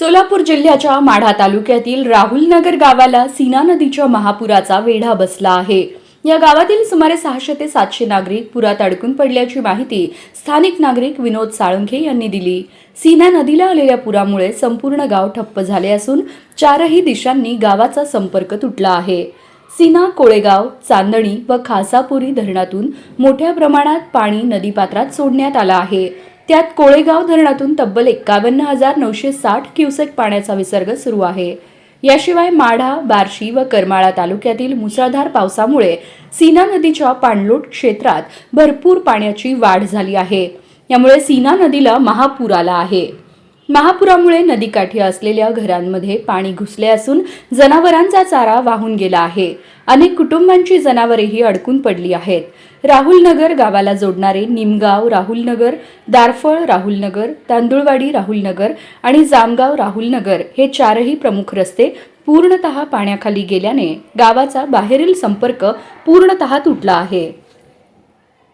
सोलापूर जिल्ह्याच्या माढा तालुक्यातील राहुलनगर गावाला सीना नदीच्या महापुराचा वेढा बसला आहे. या गावातील सुमारे सहाशे ते सातशे नागरिक पुरात अडकून पडल्याची माहिती स्थानिक नागरिक विनोद साळुंखे यांनी दिली. सीना नदीला आलेल्या पुरामुळे संपूर्ण गाव ठप्प झाले असून चारही दिशांनी गावाचा संपर्क तुटला आहे. सीना कोळेगाव चांदणी व खासापुरी धरणातून मोठ्या प्रमाणात पाणी नदीपात्रात सोडण्यात आलं आहे. त्यात कोळेगाव धरणातून तब्बल एक्कावन्न हजार नऊशे साठ क्युसेक पाण्याचा विसर्ग सुरू आहे. याशिवाय माढा बार्शी व करमाळा तालुक्यातील मुसळधार पावसामुळे सीना नदीच्या पाणलोट क्षेत्रात भरपूर पाण्याची वाढ झाली आहे. यामुळे सीना नदीला महापूर आला आहे. महापुरामुळे नदीकाठी असलेल्या घरांमध्ये पाणी घुसले असून जनावरांचा चारा वाहून गेला आहे. अनेक कुटुंबांची जनावरेही अडकून पडली आहेत. राहुलनगर गावाला जोडणारे निमगाव राहुलनगर दारफळ राहुलनगर तांदुळवाडी राहुलनगर आणि जामगाव राहुलनगर हे चारही प्रमुख रस्ते पूर्णतः पाण्याखाली गेल्याने गावाचा बाहेरील संपर्क पूर्णतः तुटला आहे.